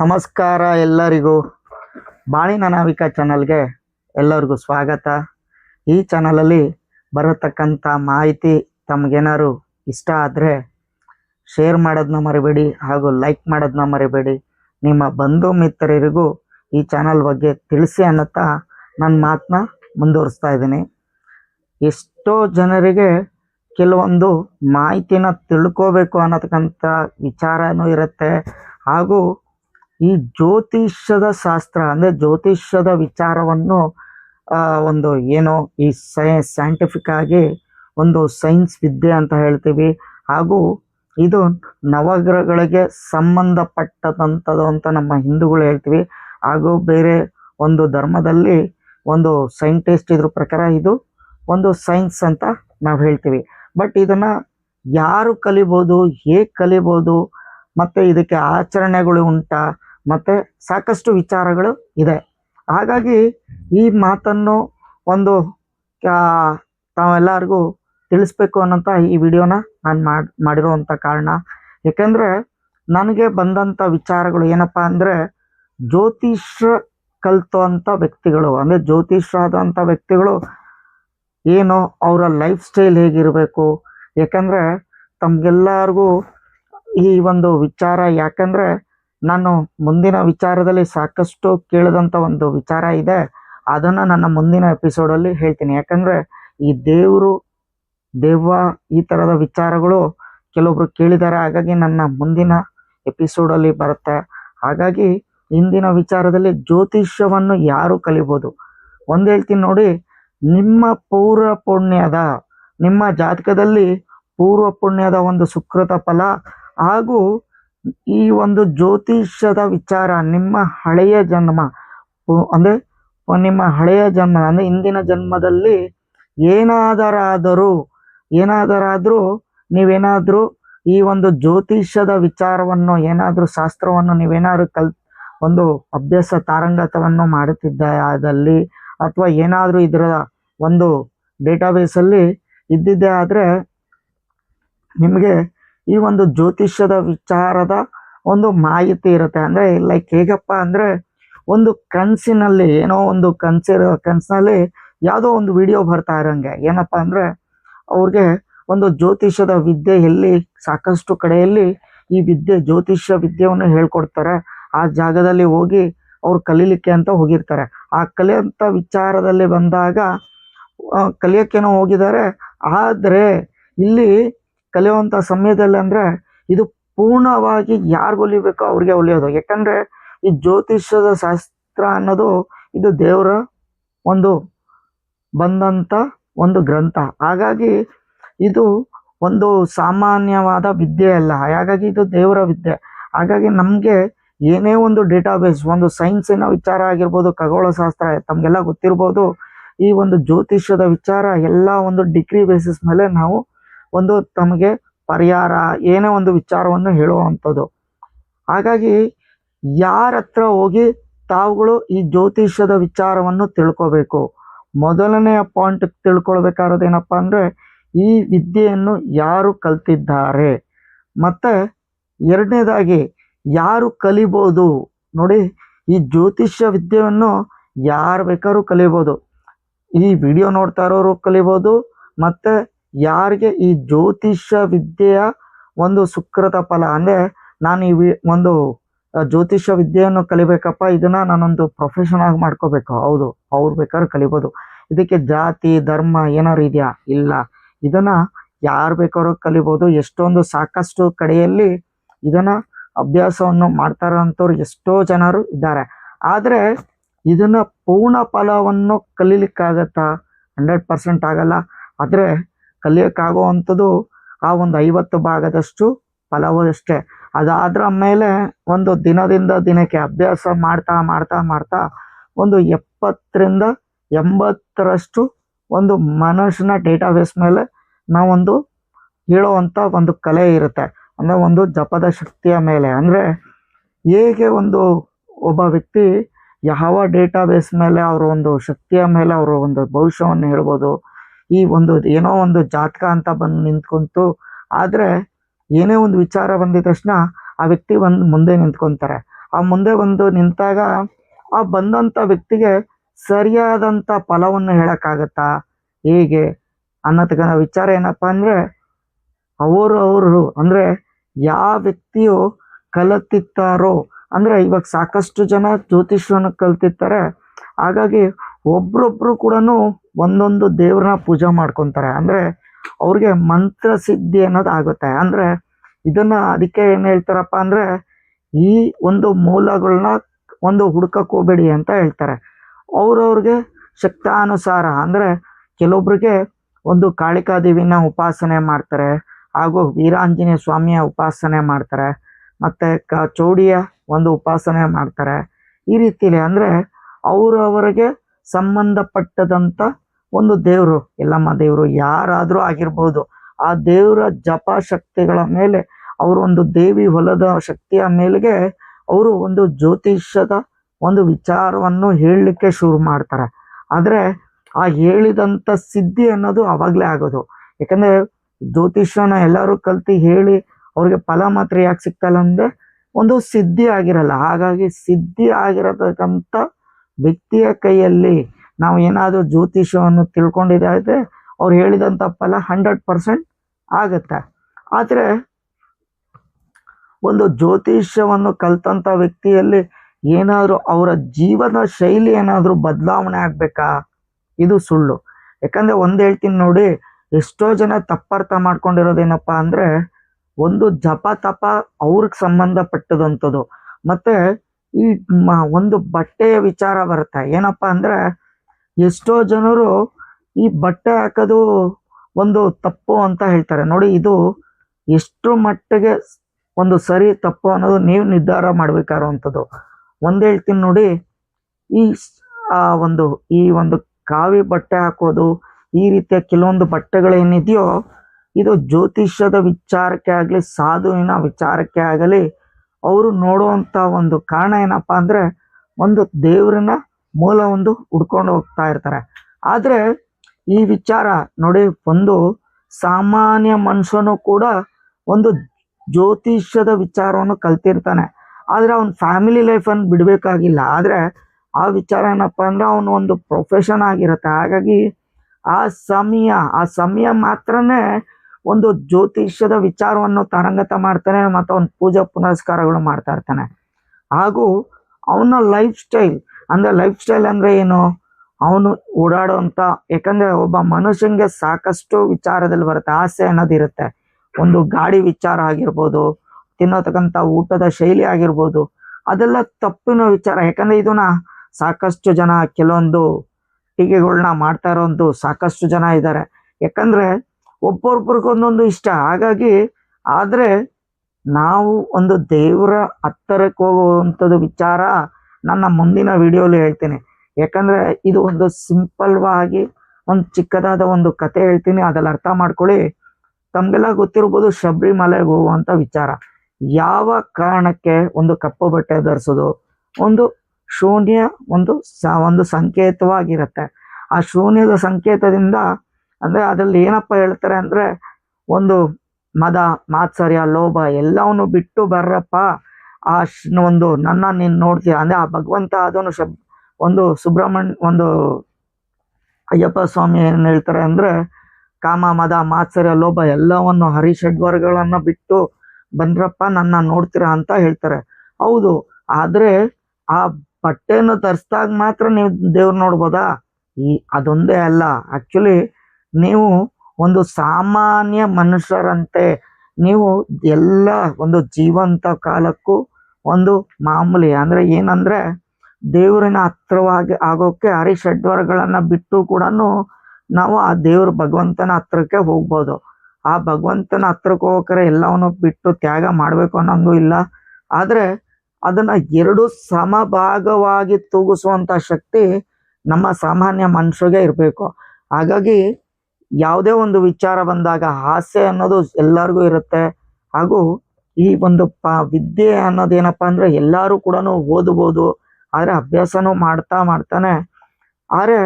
ನಮಸ್ಕಾರ ಎಲ್ಲರಿಗೂ. ಬಾಳಿನ ನಾವಿಕ ಚಾನಲ್ಗೆ ಎಲ್ಲರಿಗೂ ಸ್ವಾಗತ. ಈ ಚಾನಲಲ್ಲಿ ಬರತಕ್ಕಂಥ ಮಾಹಿತಿ ತಮಗೇನಾದ್ರು ಇಷ್ಟ ಆದರೆ ಶೇರ್ ಮಾಡೋದನ್ನ ಮರಿಬೇಡಿ ಹಾಗೂ ಲೈಕ್ ಮಾಡೋದನ್ನ ಮರಿಬೇಡಿ. ನಿಮ್ಮ ಬಂಧು ಮಿತ್ರರಿಗೂ ಈ ಚಾನಲ್ ಬಗ್ಗೆ ತಿಳಿಸಿ ಅನ್ನತ್ತಾ ನನ್ನ ಮಾತನ್ನ ಮುಂದುವರಿಸ್ತಾ ಇದ್ದೀನಿ. ಎಷ್ಟೋ ಜನರಿಗೆ ಕೆಲವೊಂದು ಮಾಹಿತಿನ ತಿಳ್ಕೋಬೇಕು ಅನ್ನತಕ್ಕಂಥ ವಿಚಾರನೂ ಇರುತ್ತೆ. ಹಾಗೂ ಈ ಜ್ಯೋತಿಷ್ಯದ ಶಾಸ್ತ್ರ ಅಂದರೆ ಜ್ಯೋತಿಷ್ಯದ ವಿಚಾರವನ್ನು ಒಂದು ಏನೋ ಈ ಸೈ ಸೈಂಟಿಫಿಕ್ ಆಗಿ ಒಂದು ಸೈನ್ಸ್ ವಿದ್ಯೆ ಅಂತ ಹೇಳ್ತೀವಿ. ಹಾಗೂ ಇದು ನವಗ್ರಹಗಳಿಗೆ ಸಂಬಂಧಪಟ್ಟದಂಥದ್ದು ಅಂತ ನಮ್ಮ ಹಿಂದೂಗಳು ಹೇಳ್ತೀವಿ. ಹಾಗೂ ಬೇರೆ ಒಂದು ಧರ್ಮದಲ್ಲಿ ಒಂದು ಸೈಂಟಿಸ್ಟ್ ಇದ್ರ ಪ್ರಕಾರ ಇದು ಒಂದು ಸೈನ್ಸ್ ಅಂತ ನಾವು ಹೇಳ್ತೀವಿ. ಬಟ್ ಇದನ್ನ ಯಾರು ಕಲಿಬೋದು, ಹೇಗೆ ಕಲಿಬೋದು, ಮತ್ತೆ ಇದಕ್ಕೆ ಆಚರಣೆಗಳು ಉಂಟಾ ಮತ್ತೆ ಸಾಕಷ್ಟು ವಿಚಾರಗಳು ಇದೆ. ಹಾಗಾಗಿ ಈ ಮಾತನ್ನು ಒಂದು ತಾವೆಲ್ಲರಿಗೂ ತಿಳಿಸ್ಬೇಕು ಅನ್ನೋಂಥ ಈ ವಿಡಿಯೋನ ನಾನು ಮಾಡಿ, ಮಾಡಿರುವಂಥ ಕಾರಣ. ಏಕೆಂದರೆ ನನಗೆ ಬಂದಂಥ ವಿಚಾರಗಳು ಏನಪ್ಪ ಅಂದರೆ ಜ್ಯೋತಿಷ್ಯ ಅಂಥ ವ್ಯಕ್ತಿಗಳು, ಅಂದರೆ ಜ್ಯೋತಿಷ್ಯ ಆದಂಥ ವ್ಯಕ್ತಿಗಳು ಏನು ಅವರ ಲೈಫ್ ಸ್ಟೈಲ್ ಹೇಗಿರಬೇಕು? ಏಕೆಂದರೆ ತಮಗೆಲ್ಲರಿಗೂ ಈ ಒಂದು ವಿಚಾರ ಯಾಕಂದರೆ ನಾನು ಮುಂದಿನ ವಿಚಾರದಲ್ಲಿ ಸಾಕಷ್ಟು ಕೇಳಿದಂಥ ಒಂದು ವಿಚಾರ ಇದೆ. ಅದನ್ನು ನನ್ನ ಮುಂದಿನ ಎಪಿಸೋಡಲ್ಲಿ ಹೇಳ್ತೀನಿ. ಯಾಕಂದರೆ ಈ ದೇವರು, ದೆವ್ವ ಈ ಥರದ ವಿಚಾರಗಳು ಕೆಲವೊಬ್ರು ಕೇಳಿದ್ದಾರೆ ಹಾಗಾಗಿ ನನ್ನ ಮುಂದಿನ ಎಪಿಸೋಡಲ್ಲಿ ಬರುತ್ತೆ. ಹಾಗಾಗಿ ಇಂದಿನ ವಿಚಾರದಲ್ಲಿ ಜ್ಯೋತಿಷ್ಯವನ್ನು ಯಾರು ಕಲಿಬೋದು? ಒಂದು ಹೇಳ್ತೀನಿ ನೋಡಿ. ನಿಮ್ಮ ಪೌರ ಪುಣ್ಯದ, ನಿಮ್ಮ ಜಾತಕದಲ್ಲಿ ಪೂರ್ವ ಪುಣ್ಯದ ಒಂದು ಸುಕೃತ ಫಲ ಹಾಗೂ ಈ ಒಂದು ಜ್ಯೋತಿಷ್ಯದ ವಿಚಾರ, ನಿಮ್ಮ ಹಳೆಯ ಜನ್ಮ ಅಂದರೆ ನಿಮ್ಮ ಹಳೆಯ ಜನ್ಮ, ಅಂದ್ರೆ ಇಂದಿನ ಜನ್ಮದಲ್ಲಿ ಏನಾದರಾದರೂ ಏನಾದರಾದರೂ ನೀವೇನಾದರೂ ಈ ಒಂದು ಜ್ಯೋತಿಷ್ಯದ ವಿಚಾರವನ್ನು, ಏನಾದರೂ ಶಾಸ್ತ್ರವನ್ನು ನೀವೇನಾದರೂ ಕಲ್, ಒಂದು ಅಭ್ಯಾಸ ತಾರಂಗತವನ್ನು ಮಾಡುತ್ತಿದ್ದ ಆದಲ್ಲಿ ಅಥವಾ ಏನಾದರೂ ಇದರ ಒಂದು ಡೇಟಾಬೇಸಲ್ಲಿ ಇದ್ದಿದ್ದೇ ಆದರೆ ನಿಮಗೆ ಈ ಒಂದು ಜ್ಯೋತಿಷ್ಯದ ವಿಚಾರದ ಒಂದು ಮಾಹಿತಿ ಇರುತ್ತೆ. ಅಂದರೆ ಲೈಕ್ ಹೇಗಪ್ಪ ಅಂದರೆ ಒಂದು ಕನಸಿನಲ್ಲಿ, ಏನೋ ಒಂದು ಕನಸಿರೋ, ಕನಸಿನಲ್ಲಿ ಯಾವುದೋ ಒಂದು ವಿಡಿಯೋ ಬರ್ತಾ ಇರೋಂಗೆ. ಏನಪ್ಪ ಅಂದರೆ ಅವ್ರಿಗೆ ಒಂದು ಜ್ಯೋತಿಷ್ಯದ ವಿದ್ಯೆ ಎಲ್ಲಿ, ಸಾಕಷ್ಟು ಕಡೆಯಲ್ಲಿ ಈ ವಿದ್ಯೆ, ಜ್ಯೋತಿಷ್ಯ ವಿದ್ಯೆಯನ್ನು ಹೇಳ್ಕೊಡ್ತಾರೆ. ಆ ಜಾಗದಲ್ಲಿ ಹೋಗಿ ಅವ್ರು ಕಲೀಲಿಕ್ಕೆ ಅಂತ ಹೋಗಿರ್ತಾರೆ. ಆ ಕಲಿಯಂಥ ವಿಚಾರದಲ್ಲಿ ಬಂದಾಗ ಕಲಿಯೋಕ್ಕೇನೋ ಹೋಗಿದ್ದಾರೆ. ಆದರೆ ಇಲ್ಲಿ ಕಲಿಯುವಂಥ ಸಮಯದಲ್ಲಿ ಅಂದರೆ ಇದು ಪೂರ್ಣವಾಗಿ ಯಾರಿಗೆ ಒಲಿಬೇಕೋ ಅವ್ರಿಗೆ ಒಲಿಯೋದು. ಯಾಕಂದರೆ ಈ ಜ್ಯೋತಿಷ್ಯದ ಶಾಸ್ತ್ರ ಅನ್ನೋದು ಇದು ದೇವರ ಒಂದು ಬಂದಂಥ ಒಂದು ಗ್ರಂಥ. ಹಾಗಾಗಿ ಇದು ಒಂದು ಸಾಮಾನ್ಯವಾದ ವಿದ್ಯೆ ಅಲ್ಲ. ಹಾಗಾಗಿ ಇದು ದೇವರ ವಿದ್ಯೆ. ಹಾಗಾಗಿ ನಮಗೆ ಏನೇ ಒಂದು ಡೇಟಾಬೇಸ್, ಒಂದು ಸೈನ್ಸಿನ ವಿಚಾರ ಆಗಿರ್ಬೋದು, ಖಗೋಳಶಾಸ್ತ್ರ ತಮಗೆಲ್ಲ ಗೊತ್ತಿರ್ಬೋದು, ಈ ಒಂದು ಜ್ಯೋತಿಷ್ಯದ ವಿಚಾರ ಎಲ್ಲ ಒಂದು ಡಿಗ್ರಿ ಬೇಸಿಸ್ ಮೇಲೆ ನಾವು ಒಂದು ತಮಗೆ ಪರಿಹಾರ, ಏನೇ ಒಂದು ವಿಚಾರವನ್ನು ಹೇಳುವಂಥದ್ದು. ಹಾಗಾಗಿ ಯಾರ ಹತ್ರ ಹೋಗಿ ತಾವುಗಳು ಈ ಜ್ಯೋತಿಷ್ಯದ ವಿಚಾರವನ್ನು ತಿಳ್ಕೋಬೇಕು. ಮೊದಲನೆಯ ಪಾಯಿಂಟ್ ತಿಳ್ಕೊಳ್ಬೇಕಾದ್ರೆ ಏನಪ್ಪ ಅಂದರೆ, ಈ ವಿದ್ಯೆಯನ್ನು ಯಾರು ಕಲ್ತಿದ್ದಾರೆ? ಮತ್ತು ಎರಡನೇದಾಗಿ, ಯಾರು ಕಲಿಬೋದು? ನೋಡಿ, ಈ ಜ್ಯೋತಿಷ್ಯ ವಿದ್ಯೆಯನ್ನು ಯಾರು ಬೇಕಾದ್ರೂ ಕಲಿಬೋದು. ಈ ವಿಡಿಯೋ ನೋಡ್ತಾ ಇರೋರು ಕಲಿಬೋದು, ಮತ್ತೆ ಯಾರಿಗೆ ಈ ಜ್ಯೋತಿಷ್ಯ ವಿದ್ಯೆಯ ಒಂದು ಸುಕೃತ ಫಲ? ಅಂದರೆ ನಾನು ಈ ಒಂದು ಜ್ಯೋತಿಷ್ಯ ವಿದ್ಯೆಯನ್ನು ಕಲಿಬೇಕಪ್ಪ, ಇದನ್ನ ನಾನೊಂದು ಪ್ರೊಫೆಷನ್ ಆಗಿ ಮಾಡ್ಕೋಬೇಕು. ಹೌದು, ಅವ್ರು ಬೇಕಾದ್ರೆ ಕಲಿಬೋದು. ಇದಕ್ಕೆ ಜಾತಿ, ಧರ್ಮ ಏನಾದ್ರು ಇದೆಯಾ? ಇಲ್ಲ. ಇದನ್ನ ಯಾರು ಬೇಕಾದ್ರೂ ಕಲಿಬೋದು. ಎಷ್ಟೊಂದು ಸಾಕಷ್ಟು ಕಡೆಯಲ್ಲಿ ಇದನ್ನ ಅಭ್ಯಾಸವನ್ನು ಮಾಡ್ತಾರಂಥವ್ರು ಎಷ್ಟೋ ಜನರು ಇದ್ದಾರೆ. ಆದರೆ ಇದನ್ನ ಪೂರ್ಣ ಫಲವನ್ನು ಕಲೀಲಿಕ್ಕಾಗತ್ತಾ? ಹಂಡ್ರೆಡ್ ಪರ್ಸೆಂಟ್ ಆಗಲ್ಲ. ಆದರೆ ಕಲಿಯೋಕ್ಕಾಗುವಂಥದ್ದು ಆ ಒಂದು ಐವತ್ತು ಭಾಗದಷ್ಟು ಫಲವೂ ಅಷ್ಟೇ. ಅದಾದ್ರ ಮೇಲೆ ಒಂದು ದಿನದಿಂದ ದಿನಕ್ಕೆ ಅಭ್ಯಾಸ ಮಾಡ್ತಾ ಮಾಡ್ತಾ ಮಾಡ್ತಾ ಒಂದು ಎಪ್ಪತ್ತರಿಂದ ಎಂಬತ್ತರಷ್ಟು ಒಂದು ಮನುಷ್ಯನ ಡೇಟಾಬೇಸ್ ಮೇಲೆ ನಾವೊಂದು ಹೇಳೋವಂಥ ಒಂದು ಕಲೆ ಇರುತ್ತೆ. ಅಂದರೆ ಒಂದು ಜಪದ ಶಕ್ತಿಯ ಮೇಲೆ. ಅಂದರೆ ಹೇಗೆ ಒಂದು ಒಬ್ಬ ವ್ಯಕ್ತಿ ಯಾವ ಡೇಟಾಬೇಸ್ ಮೇಲೆ ಅವರ ಒಂದು ಶಕ್ತಿಯ ಮೇಲೆ ಅವರು ಒಂದು ಭವಿಷ್ಯವನ್ನು ಹೇಳ್ಬೋದು ಈ ಒಂದು ಏನೋ ಒಂದು ಜಾತಕ ಅಂತ ಬಂದು ನಿಂತ್ಕೊಂತು. ಆದರೆ ಏನೇ ಒಂದು ವಿಚಾರ ಬಂದಿದ ತಕ್ಷಣ ಆ ವ್ಯಕ್ತಿ ಬಂದು ಮುಂದೆ ನಿಂತ್ಕೊಂತಾರೆ. ಆ ಮುಂದೆ ಬಂದು ನಿಂತಾಗ ಆ ಬಂದಂತ ವ್ಯಕ್ತಿಗೆ ಸರಿಯಾದಂತ ಫಲವನ್ನು ಹೇಳೋಕ್ಕಾಗತ್ತಾ? ಹೇಗೆ? ಅನ್ನತಕ್ಕಂಥ ವಿಚಾರ ಏನಪ್ಪ ಅಂದ್ರೆ, ಅವರು ಅವರು ಅಂದ್ರೆ ಯಾವ ವ್ಯಕ್ತಿಯು ಕಲಿತಿರ್ತಾರೋ ಅಂದ್ರೆ ಇವಾಗ ಸಾಕಷ್ಟು ಜನ ಜ್ಯೋತಿಷ್ಯವನ್ನು ಕಲ್ತಿರ್ತಾರೆ. ಹಾಗಾಗಿ ಒಬ್ರೊಬ್ರು ಕೂಡ ಒಂದೊಂದು ದೇವ್ರನ್ನ ಪೂಜೆ ಮಾಡ್ಕೊತಾರೆ. ಅಂದ್ರೆ ಅವ್ರಿಗೆ ಮಂತ್ರ ಸಿದ್ಧಿ ಅನ್ನೋದು ಆಗುತ್ತೆ. ಅಂದ್ರೆ ಇದನ್ನ ಅದಕ್ಕೆ ಏನು ಹೇಳ್ತಾರಪ್ಪ ಅಂದ್ರೆ ಈ ಒಂದು ಮೂಲಗಳನ್ನ ಒಂದು ಹುಡುಕಕ್ಕೆ ಹೋಗಬೇಡಿ ಅಂತ ಹೇಳ್ತಾರೆ. ಅವ್ರವ್ರಿಗೆ ಶಕ್ತಾನುಸಾರ ಅಂದ್ರೆ ಕೆಲವೊಬ್ರಿಗೆ ಒಂದು ಕಾಳಿಕಾದೇವಿನ ಉಪಾಸನೆ ಮಾಡ್ತಾರೆ. ಹಾಗೂ ವೀರಾಂಜನೇಯ ಸ್ವಾಮಿಯ ಉಪಾಸನೆ ಮಾಡ್ತಾರೆ. ಮತ್ತೆ ಕ ಚೌಡಿಯ ಒಂದು ಉಪಾಸನೆ ಮಾಡ್ತಾರೆ. ಈ ರೀತಿಲಿ ಅಂದ್ರೆ ಅವರವರಿಗೆ ಸಂಬಂಧಪಟ್ಟದಂತ ಒಂದು ದೇವರು, ಎಲ್ಲಮ್ಮ ದೇವರು ಯಾರಾದರೂ ಆಗಿರ್ಬೋದು, ಆ ದೇವರ ಜಪ ಶಕ್ತಿಗಳ ಮೇಲೆ, ಅವರು ಒಂದು ದೇವಿ ಹೊಲದ ಶಕ್ತಿಯ ಮೇಲೆಗೆ ಅವರು ಒಂದು ಜ್ಯೋತಿಷ್ಯದ ಒಂದು ವಿಚಾರವನ್ನು ಹೇಳಲಿಕ್ಕೆ ಶುರು ಮಾಡ್ತಾರೆ. ಆದರೆ ಆ ಹೇಳಿದಂಥ ಸಿದ್ಧಿ ಅನ್ನೋದು ಅವಾಗ್ಲೇ ಆಗೋದು. ಯಾಕಂದರೆ ಜ್ಯೋತಿಷ್ಯನ ಎಲ್ಲರೂ ಕಲ್ತಿ ಹೇಳಿ ಅವ್ರಿಗೆ ಫಲ ಮಾತ್ರ ಯಾಕೆ ಸಿಗ್ತಲ್ಲ ಅಂದರೆ ಒಂದು ಸಿದ್ಧಿ ಆಗಿರಲ್ಲ. ಹಾಗಾಗಿ ಸಿದ್ಧಿ ಆಗಿರತಕ್ಕಂಥ ವ್ಯಕ್ತಿಯ ಕೈಯಲ್ಲಿ ನಾವು ಏನಾದರೂ ಜ್ಯೋತಿಷವನ್ನು ತಿಳ್ಕೊಂಡಿದ್ದಾದ್ರೆ ಅವ್ರು ಹೇಳಿದಂಥ ಫಲ ಹಂಡ್ರೆಡ್ ಪರ್ಸೆಂಟ್ ಆಗುತ್ತೆ. ಆದರೆ ಒಂದು ಜ್ಯೋತಿಷ್ಯವನ್ನು ಕಲ್ತಂಥ ವ್ಯಕ್ತಿಯಲ್ಲಿ ಏನಾದರೂ ಅವರ ಜೀವನ ಶೈಲಿ ಏನಾದರೂ ಬದಲಾವಣೆ ಆಗಬೇಕಾ? ಇದು ಸುಳ್ಳು. ಯಾಕಂದರೆ ಒಂದು ಹೇಳ್ತೀನಿ ನೋಡಿ, ಎಷ್ಟೋ ಜನ ತಪ್ಪರ್ಥ ಮಾಡ್ಕೊಂಡಿರೋದೇನಪ್ಪ ಅಂದರೆ ಒಂದು ಜಪ ತಪ ಅವ್ರಿಗೆ ಸಂಬಂಧಪಟ್ಟದಂಥದ್ದು. ಮತ್ತು ಈ ಒಂದು ಬಟ್ಟೆಯ ವಿಚಾರ ಬರುತ್ತೆ. ಏನಪ್ಪ ಅಂದ್ರೆ ಎಷ್ಟೋ ಜನರು ಈ ಬಟ್ಟೆ ಹಾಕೋದು ಒಂದು ತಪ್ಪು ಅಂತ ಹೇಳ್ತಾರೆ. ನೋಡಿ, ಇದು ಎಷ್ಟು ಮಟ್ಟಿಗೆ ಒಂದು ಸರಿ ತಪ್ಪು ಅನ್ನೋದು ನೀವು ನಿರ್ಧಾರ ಮಾಡ್ಬೇಕಾಗಿರುವಂಥದ್ದು ಒಂದು ಹೇಳ್ತೀನಿ ನೋಡಿ, ಈ ಆ ಒಂದು, ಈ ಒಂದು ಕಾವಿ ಬಟ್ಟೆ ಹಾಕೋದು, ಈ ರೀತಿಯ ಕೆಲವೊಂದು ಬಟ್ಟೆಗಳೇನಿದೆಯೋ ಇದು ಜ್ಯೋತಿಷ್ಯದ ವಿಚಾರಕ್ಕೆ ಆಗಲಿ, ಸಾಧುವಿನ ವಿಚಾರಕ್ಕೆ ಆಗಲಿ, ಅವರು ನೋಡುವಂಥ ಒಂದು ಕಾರಣ ಏನಪ್ಪಾ ಅಂದ್ರೆ, ಒಂದು ದೇವ್ರನ್ನ ಮೂಲ ಒಂದು ಹುಡ್ಕೊಂಡು ಹೋಗ್ತಾ ಇರ್ತಾರೆ. ಆದ್ರೆ ಈ ವಿಚಾರ ನೋಡಿ ಒಂದು ಸಾಮಾನ್ಯ ಮನುಷ್ಯನು ಕೂಡ ಒಂದು ಜ್ಯೋತಿಷ್ಯದ ವಿಚಾರವನ್ನು ಕಲ್ತಿರ್ತಾನೆ. ಆದ್ರೆ ಅವನ ಫ್ಯಾಮಿಲಿ ಲೈಫನ್ನು ಬಿಡಬೇಕಾಗಿಲ್ಲ. ಆದ್ರೆ ಆ ವಿಚಾರ ಏನಪ್ಪ ಅಂದ್ರೆ ಅವನು ಒಂದು ಪ್ರೊಫೆಷನ್ ಆಗಿರುತ್ತೆ. ಹಾಗಾಗಿ ಆ ಸಮಯ ಆ ಸಮಯ ಮಾತ್ರನೇ ಒಂದು ಜ್ಯೋತಿಷ್ಯದ ವಿಚಾರವನ್ನು ತರಂಗತ ಮಾಡ್ತಾನೆ ಮತ್ತು ಅವನ ಪೂಜಾ ಪುನಸ್ಕಾರಗಳು ಮಾಡ್ತಾ ಇರ್ತಾನೆ. ಹಾಗೂ ಅವನ ಲೈಫ್ ಸ್ಟೈಲ್ ಅಂದ್ರೆ ಲೈಫ್ ಸ್ಟೈಲ್ ಅಂದ್ರೆ ಏನು? ಅವನು ಓಡಾಡುವಂತ, ಯಾಕಂದ್ರೆ ಒಬ್ಬ ಮನುಷ್ಯನ್ಗೆ ಸಾಕಷ್ಟು ವಿಚಾರದಲ್ಲಿ ಬರುತ್ತೆ, ಆಸೆ ಅನ್ನೋದಿರುತ್ತೆ ಒಂದು ಗಾಡಿ ವಿಚಾರ ಆಗಿರ್ಬೋದು, ತಿನ್ನತಕ್ಕಂಥ ಊಟದ ಶೈಲಿ ಆಗಿರ್ಬೋದು, ಅದೆಲ್ಲ ತಪ್ಪಿನ ವಿಚಾರ. ಯಾಕಂದ್ರೆ ಇದನ್ನ ಸಾಕಷ್ಟು ಜನ ಕೆಲವೊಂದು ಟೀಕೆಗಳನ್ನ ಮಾಡ್ತಾ ಇರೋದು ಸಾಕಷ್ಟು ಜನ ಇದ್ದಾರೆ. ಯಾಕಂದ್ರೆ ಒಬ್ಬೊಬ್ರಿಗೊಂದೊಂದು ಇಷ್ಟ. ಹಾಗಾಗಿ ಆದ್ರೆ ನಾವು ಒಂದು ದೇವರ ಹತ್ತರಕ್ಕೆ ಹೋಗುವಂಥದ್ದು ವಿಚಾರ ನನ್ನ ಮುಂದಿನ ವಿಡಿಯೋಲಿ ಹೇಳ್ತೀನಿ. ಯಾಕಂದರೆ ಇದು ಒಂದು ಸಿಂಪಲ್ವಾಗಿ ಒಂದು ಚಿಕ್ಕದಾದ ಒಂದು ಕತೆ ಹೇಳ್ತೀನಿ. ಅದ್ರಲ್ಲಿ ಅರ್ಥ ಮಾಡ್ಕೊಳ್ಳಿ. ತಮಗೆಲ್ಲ ಗೊತ್ತಿರ್ಬೋದು ಶಬರಿಮಲೆಗೆ ಹೋಗುವಂಥ ವಿಚಾರ. ಯಾವ ಕಾರಣಕ್ಕೆ ಒಂದು ಕಪ್ಪು ಬಟ್ಟೆ ಧರಿಸೋದು? ಒಂದು ಶೂನ್ಯ ಒಂದು ಸ- ಒಂದು ಸಂಕೇತವಾಗಿರುತ್ತೆ. ಆ ಶೂನ್ಯದ ಸಂಕೇತದಿಂದ ಅಂದರೆ ಅದರಲ್ಲಿ ಏನಪ್ಪ ಹೇಳ್ತಾರೆ ಅಂದರೆ ಒಂದು ಮದ, ಮಾತ್ಸರ್ಯ, ಲೋಭ ಎಲ್ಲವನ್ನು ಬಿಟ್ಟು ಬರ್ರಪ್ಪ. ಆ ಒಂದು ನನ್ನ ನೀನ್ ನೋಡ್ತೀಯ ಅಂದ್ರೆ ಆ ಭಗವಂತ ಅದನ್ನು ಶಬ್, ಒಂದು ಸುಬ್ರಹ್ಮಣ್ಯ, ಒಂದು ಅಯ್ಯಪ್ಪ ಸ್ವಾಮಿ ಏನ್ ಹೇಳ್ತಾರೆ ಅಂದ್ರೆ, ಕಾಮ, ಮದ, ಮಾತ್ಸರ್ಯ, ಲೋಭ ಎಲ್ಲವನ್ನು ಹರಿಷಡ್ವರ್ಗಳನ್ನ ಬಿಟ್ಟು ಬಂದ್ರಪ್ಪ ನನ್ನ ನೋಡ್ತೀರಾ ಅಂತ ಹೇಳ್ತಾರೆ. ಹೌದು, ಆದ್ರೆ ಆ ಬಟ್ಟೆಯನ್ನು ತರಿಸ್ದಾಗ ಮಾತ್ರ ನೀವು ದೇವ್ರ ನೋಡ್ಬೋದಾ? ಈ ಅದೊಂದೇ ಅಲ್ಲ. ಆಕ್ಚುಲಿ ನೀವು ಒಂದು ಸಾಮಾನ್ಯ ಮನುಷ್ಯರಂತೆ ನೀವು ಎಲ್ಲ ಒಂದು ಜೀವಂತ ಕಾಲಕ್ಕೂ ಒಂದು ಮಾಮೂಲಿ ಅಂದ್ರೆ ಏನಂದ್ರೆ ದೇವರಿನ ಹತ್ರವಾಗಿ ಆಗೋಕ್ಕೆ ಹರಿಷಡ್ವರಗಳನ್ನು ಬಿಟ್ಟು ಕೂಡ ನಾವು ಆ ದೇವ್ರ ಭಗವಂತನ ಹತ್ರಕ್ಕೆ ಹೋಗ್ಬೋದು. ಆ ಭಗವಂತನ ಹತ್ರಕ್ಕೆ ಹೋಗ್ಬೇಕಾರೆ ಎಲ್ಲವನ್ನು ಬಿಟ್ಟು ತ್ಯಾಗ ಮಾಡಬೇಕು ಅನ್ನೋಂಗೂ ಇಲ್ಲ. ಆದರೆ ಅದನ್ನ ಎರಡು ಸಮಭಾಗವಾಗಿ ತೂಗಿಸುವಂತ ಶಕ್ತಿ ನಮ್ಮ ಸಾಮಾನ್ಯ ಮನುಷ್ಯಗೆ ಇರಬೇಕು. ಹಾಗಾಗಿ ಯಾವುದೇ ಒಂದು ವಿಚಾರ ಬಂದಾಗ ಆಸೆ ಅನ್ನೋದು ಎಲ್ಲರಿಗೂ ಇರುತ್ತೆ. ಹಾಗೂ ಈ ಒಂದು ಪ, ವಿದ್ಯೆ ಅನ್ನೋದೇನಪ್ಪ ಅಂದ್ರೆ ಎಲ್ಲರೂ ಕೂಡ ಓದಬಹುದು ಆದರೆ ಅಭ್ಯಾಸನೂ ಮಾಡ್ತಾ ಮಾಡ್ತಾನೆ. ಆದರೆ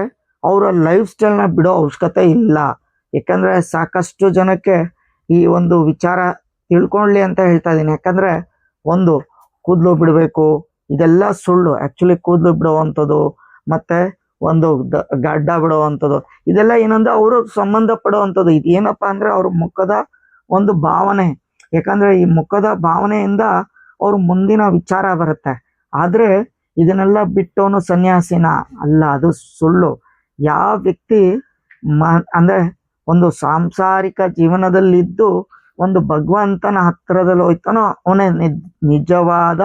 ಅವರ ಲೈಫ್ ಸ್ಟೈಲ್ನ ಬಿಡೋ ಅವಶ್ಯಕತೆ ಇಲ್ಲ. ಯಾಕಂದ್ರೆ ಸಾಕಷ್ಟು ಜನಕ್ಕೆ ಈ ಒಂದು ವಿಚಾರ ತಿಳ್ಕೊಳ್ಳಿ ಅಂತ ಹೇಳ್ತಾ ಇದ್ದೀನಿ. ಯಾಕಂದ್ರೆ ಒಂದು, ಕೂದಲು ಬಿಡಬೇಕು, ಇದೆಲ್ಲ ಸುಳ್ಳು. ಆ್ಯಕ್ಚುಲಿ ಕೂದಲು ಬಿಡುವಂಥದ್ದು ಮತ್ತೆ ಒಂದು ಗಡ್ಡ ಬಿಡುವಂಥದ್ದು. ಇದೆಲ್ಲ ಏನಂದ್ರೆ ಅವರು ಸಂಬಂಧ ಪಡುವಂಥದ್ದು ಇದು ಏನಪ್ಪಾ ಅಂದ್ರೆ ಅವ್ರ ಮುಖದ ಒಂದು ಭಾವನೆ. ಯಾಕಂದ್ರೆ ಈ ಮುಖದ ಭಾವನೆಯಿಂದ ಅವ್ರ ಮುಂದಿನ ವಿಚಾರ ಬರುತ್ತೆ. ಆದರೆ ಇದನ್ನೆಲ್ಲ ಬಿಟ್ಟವನು ಸನ್ಯಾಸಿನ ಅಲ್ಲ, ಅದು ಸುಳ್ಳು. ಯಾವ ವ್ಯಕ್ತಿ ಮ, ಅಂದ್ರೆ ಒಂದು ಸಾಂಸಾರಿಕ ಜೀವನದಲ್ಲಿದ್ದು ಒಂದು ಭಗವಂತನ ಹತ್ತಿರದಲ್ಲಿ ಹೋಯ್ತಾನೋ ಅವನೇ ನಿಜ್- ನಿಜವಾದ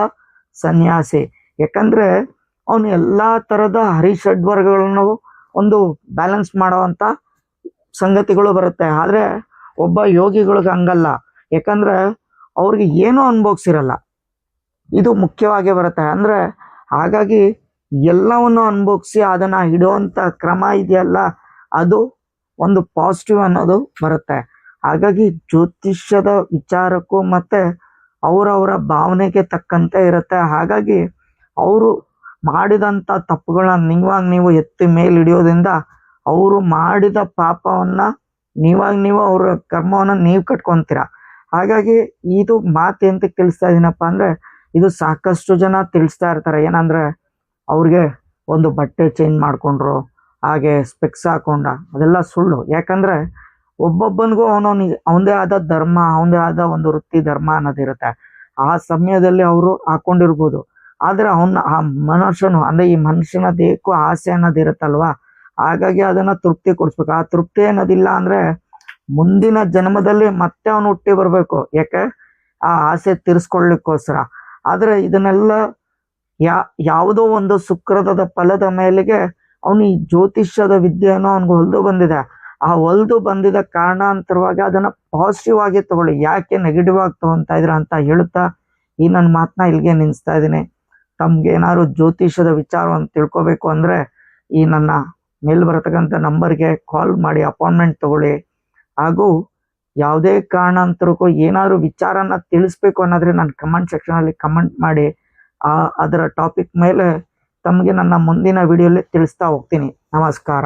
ಸನ್ಯಾಸಿ. ಯಾಕಂದ್ರೆ ಅವನು ಎಲ್ಲ ತರದ ಹರಿಷಡ್ವರ್ಗಗಳನ್ನು ಒಂದು ಬ್ಯಾಲೆನ್ಸ್ ಮಾಡುವಂತ ಸಂಗತಿಗಳು ಬರುತ್ತೆ. ಆದ್ರೆ ಒಬ್ಬ ಯೋಗಿಗಳಿಗೆ ಹಂಗಲ್ಲ. ಯಾಕಂದ್ರೆ ಅವ್ರಿಗೆ ಏನೂ ಅನುಭವಿಸಿರಲ್ಲ. ಇದು ಮುಖ್ಯವಾಗಿ ಬರುತ್ತೆ. ಅಂದ್ರೆ ಹಾಗಾಗಿ ಎಲ್ಲವನ್ನು ಅನುಭವಿಸಿ ಅದನ್ನ ಇಡುವಂತ ಕ್ರಮ ಇದೆಯಲ್ಲ, ಅದು ಒಂದು ಪಾಸಿಟಿವ್ ಅನ್ನೋದು ಬರುತ್ತೆ. ಹಾಗಾಗಿ ಜ್ಯೋತಿಷ್ಯದ ವಿಚಾರಕ್ಕೂ ಮತ್ತೆ ಅವರವರ ಭಾವನೆಗೆ ತಕ್ಕಂತೆ ಇರುತ್ತೆ. ಹಾಗಾಗಿ ಅವರು ಮಾಡಿದಂತ ತಪ್ಪುಗಳನ್ನ ನೀವಾಗ ನೀವು ಎತ್ತಿ ಮೇಲೆ ಹಿಡಿಯೋದ್ರಿಂದ ಅವರು ಮಾಡಿದ ಪಾಪವನ್ನ ನೀವಾಗ ನೀವು ಅವರ ಕರ್ಮವನ್ನ ನೀವು ಕಟ್ಕೊಂತೀರ. ಹಾಗಾಗಿ ಇದು ಮಾತು ಎಂತ ತಿಳಿಸ್ತಾ ಇದೀನಪ್ಪ ಅಂದ್ರೆ ಇದು ಸಾಕಷ್ಟು ಜನ ತಿಳಿಸ್ತಾ ಇರ್ತಾರೆ. ಏನಂದ್ರೆ ಅವ್ರಿಗೆ ಒಂದು ಬಟ್ಟೆ ಚೇಂಜ್ ಮಾಡ್ಕೊಂಡ್ರು, ಹಾಗೆ ಸ್ಪೆಕ್ಸ್ ಹಾಕೊಂಡ, ಅದೆಲ್ಲ ಸುಳ್ಳು. ಯಾಕಂದ್ರೆ ಒಬ್ಬೊಬ್ಬನಿಗೂ ಅವನವನಿ ಅವನದೇ ಆದ ಧರ್ಮ ಅವನದೇ ಆದ ಒಂದು ವೃತ್ತಿ ಧರ್ಮ ಅನ್ನೋದಿರುತ್ತೆ. ಆ ಸಮಯದಲ್ಲಿ ಅವರು ಹಾಕೊಂಡಿರ್ಬೋದು. ಆದ್ರೆ ಅವನ್ನ ಆ ಮನುಷ್ಯನು, ಅಂದ್ರೆ ಈ ಮನುಷ್ಯನ ದೇಹಕ್ಕೂ ಆಸೆ ಅನ್ನೋದಿರುತ್ತಲ್ವಾ ಹಾಗಾಗಿ ಅದನ್ನ ತೃಪ್ತಿ ಕೊಡಿಸ್ಬೇಕು. ಆ ತೃಪ್ತಿ ಅನ್ನೋದಿಲ್ಲ ಅಂದ್ರೆ ಮುಂದಿನ ಜನ್ಮದಲ್ಲಿ ಮತ್ತೆ ಅವನು ಹುಟ್ಟಿ ಬರ್ಬೇಕು. ಯಾಕೆ? ಆ ಆಸೆ ತೀರಿಸ್ಕೊಳ್ಳಿಕ್ಕೋಸ್ಕರ. ಆದ್ರೆ ಇದನ್ನೆಲ್ಲ ಯಾ ಯಾವುದೋ ಒಂದು ಸುಕ್ರದ ಫಲದ ಮೇಲೆಗೆ ಅವನು ಈ ಜ್ಯೋತಿಷ್ಯದ ವಿದ್ಯೆಯನ್ನು ಅವನಿಗೆ ಹೊಲ್ದು ಬಂದಿದೆ. ಆ ಹೊಲ್ದು ಬಂದಿದ ಕಾರಣಾಂತರವಾಗಿ ಅದನ್ನ ಪಾಸಿಟಿವ್ ಆಗಿ ತಗೊಳ್ಳಿ. ಯಾಕೆ ನೆಗೆಟಿವ್ ಆಗಿ ತಗೊಂತ ಇದ್ರ ಅಂತ ಹೇಳುತ್ತಾ ಈ ನನ್ನ ಮಾತನ್ನ ಇಲ್ಲಿಗೆ ನಿಲ್ಲಿಸ್ತಾ ಇದ್ದೀನಿ. ತಮ್ಗೆ ಏನಾದ್ರು ಜ್ಯೋತಿಷ್ಯದ ವಿಚಾರವನ್ನು ತಿಳ್ಕೊಬೇಕು ಅಂದ್ರೆ ಈ ನನ್ನ ಮೇಲ್ ಬರತಕ್ಕಂಥ ನಂಬರ್ಗೆ ಕಾಲ್ ಮಾಡಿ ಅಪಾಯಿಂಟ್ಮೆಂಟ್ ತಗೊಳ್ಳಿ. ಹಾಗೂ ಯಾವುದೇ ಕಾರಣಾಂತರಕ್ಕೂ ಏನಾದ್ರು ವಿಚಾರನ ತಿಳಿಸ್ಬೇಕು ಅನ್ನೋದ್ರೆ ನನ್ನ ಕಮೆಂಟ್ ಸೆಕ್ಷನ್ ಅಲ್ಲಿ ಕಮೆಂಟ್ ಮಾಡಿ. ಆ, ಅದರ ಟಾಪಿಕ್ ಮೇಲೆ ತಮಗೆ ನನ್ನ ಮುಂದಿನ ವಿಡಿಯೋಲಿ ತಿಳಿಸ್ತಾ ಹೋಗ್ತೀನಿ. ನಮಸ್ಕಾರ.